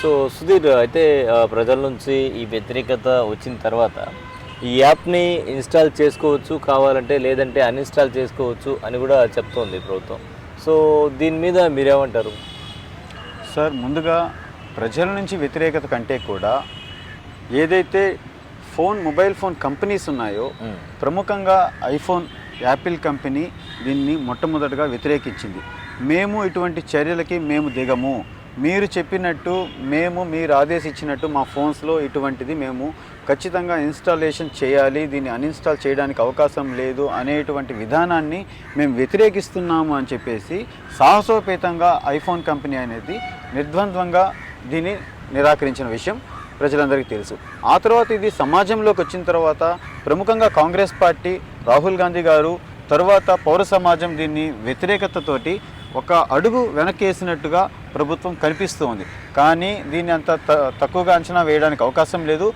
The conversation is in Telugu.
సో సుధీర్ అయితే ప్రజల నుంచి ఈ వ్యతిరేకత వచ్చిన తర్వాత ఈ యాప్ని ఇన్స్టాల్ చేసుకోవచ్చు కావాలంటే లేదంటే అన్ఇన్స్టాల్ చేసుకోవచ్చు అని కూడా చెప్తోంది ప్రభుత్వం. సో దీని మీద మీరేమంటారు? సార్ ముందుగా ప్రజల నుంచి వ్యతిరేకత కంటే కూడా ఏదైతే ఫోన్ మొబైల్ ఫోన్ కంపెనీస్ ఉన్నాయో. ప్రముఖంగా ఐఫోన్ యాపిల్ కంపెనీ దీన్ని మొట్టమొదటగా వ్యతిరేకించింది. మేము ఇటువంటి చర్యలకి మేము దిగము. మీరు చెప్పినట్టు మేము మీరు ఆదేశించినట్టు మా ఫోన్స్లో ఇటువంటిది మేము ఖచ్చితంగా ఇన్స్టాలేషన్ చేయాలి దీన్ని అన్ఇన్స్టాల్ చేయడానికి అవకాశం లేదు అనేటువంటి విధానాన్ని మేము వ్యతిరేకిస్తున్నాము అని చెప్పేసి సాహసోపేతంగా ఐఫోన్ కంపెనీ అనేది నిర్ద్వంద్వంగా దీన్ని నిరాకరించిన విషయం ప్రజలందరికీ తెలుసు. ఆ తర్వాత ఇది సమాజంలోకి వచ్చిన తర్వాత ప్రముఖంగా కాంగ్రెస్ పార్టీ రాహుల్ గాంధీ గారు తరువాత పౌర సమాజం దీన్ని వ్యతిరేకతతోటి ఒక అడుగు వెనకేసినట్టుగా ప్రభుత్వం కనిపిస్తోంది. కానీ దీన్ని అంత త- తక్కువగా అంచనా వేయడానికి అవకాశం లేదు.